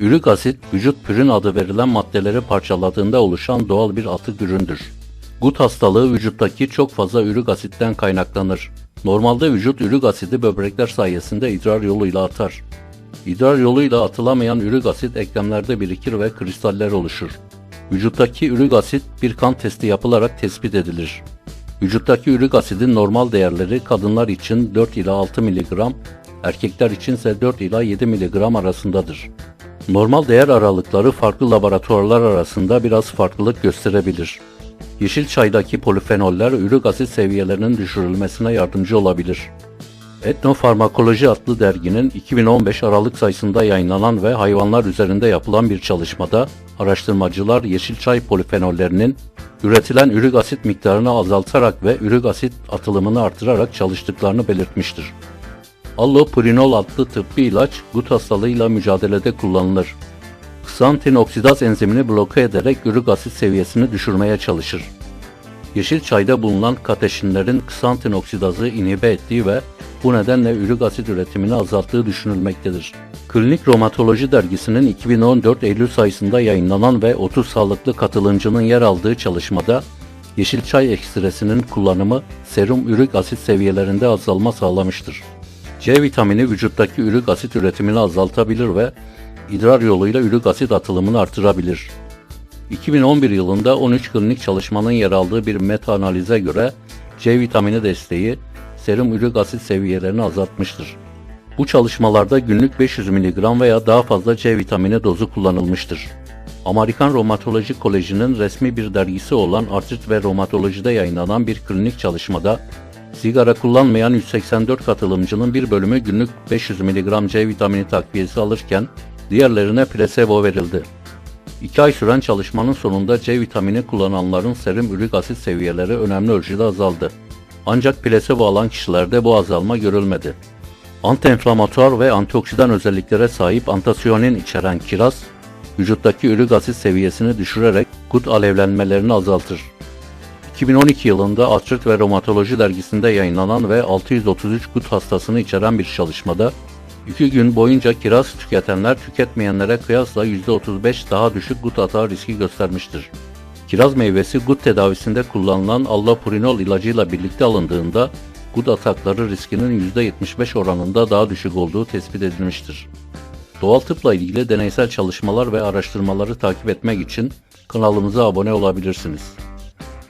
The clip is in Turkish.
Ürik asit, vücut pürin adı verilen maddeleri parçaladığında oluşan doğal bir atık üründür. Gut hastalığı vücuttaki çok fazla ürik asitten kaynaklanır. Normalde vücut ürik asidi böbrekler sayesinde idrar yoluyla atar. İdrar yoluyla atılamayan ürik asit eklemlerde birikir ve kristaller oluşur. Vücuttaki ürik asit bir kan testi yapılarak tespit edilir. Vücuttaki ürik asidin normal değerleri kadınlar için 4 ila 6 mg, erkekler için ise 4 ila 7 mg arasındadır. Normal değer aralıkları farklı laboratuvarlar arasında biraz farklılık gösterebilir. Yeşil çaydaki polifenoller ürik asit seviyelerinin düşürülmesine yardımcı olabilir. Etnofarmakoloji adlı derginin 2015 Aralık sayısında yayınlanan ve hayvanlar üzerinde yapılan bir çalışmada araştırmacılar yeşil çay polifenollerinin üretilen ürik asit miktarını azaltarak ve ürik asit atılımını artırarak çalıştıklarını belirtmiştir. Allopurinol adlı tıbbi ilaç gut hastalığıyla mücadelede kullanılır. Ksantin oksidaz enzimini bloke ederek ürik asit seviyesini düşürmeye çalışır. Yeşil çayda bulunan kateşinlerin ksantin oksidazı inhibe ettiği ve bu nedenle ürik asit üretimini azalttığı düşünülmektedir. Klinik Romatoloji dergisinin 2014 Eylül sayısında yayınlanan ve 30 sağlıklı katılımcının yer aldığı çalışmada yeşil çay ekstresinin kullanımı serum ürik asit seviyelerinde azalma sağlamıştır. C vitamini vücuttaki ürik asit üretimini azaltabilir ve idrar yoluyla ürik asit atılımını artırabilir. 2011 yılında 13 klinik çalışmanın yer aldığı bir meta analize göre C vitamini desteği serum ürik asit seviyelerini azaltmıştır. Bu çalışmalarda günlük 500 mg veya daha fazla C vitamini dozu kullanılmıştır. Amerikan Romatoloji Koleji'nin resmi bir dergisi olan Artrit ve Romatoloji'de yayınlanan bir klinik çalışmada sigara kullanmayan 184 katılımcının bir bölümü günlük 500 mg C vitamini takviyesi alırken diğerlerine plasebo verildi. 2 ay süren çalışmanın sonunda C vitamini kullananların serum ürik asit seviyeleri önemli ölçüde azaldı. Ancak plasebo alan kişilerde bu azalma görülmedi. Antiinflamatuar ve antioksidan özelliklere sahip antasiyonin içeren kiraz, vücuttaki ürik asit seviyesini düşürerek gut alevlenmelerini azaltır. 2012 yılında Artrit ve Romatoloji dergisinde yayınlanan ve 633 gut hastasını içeren bir çalışmada 2 gün boyunca kiraz tüketenler tüketmeyenlere kıyasla %35 daha düşük gut atağı riski göstermiştir. Kiraz meyvesi gut tedavisinde kullanılan allopurinol ilacıyla birlikte alındığında gut atakları riskinin %75 oranında daha düşük olduğu tespit edilmiştir. Doğal tıpla ilgili deneysel çalışmalar ve araştırmaları takip etmek için kanalımıza abone olabilirsiniz.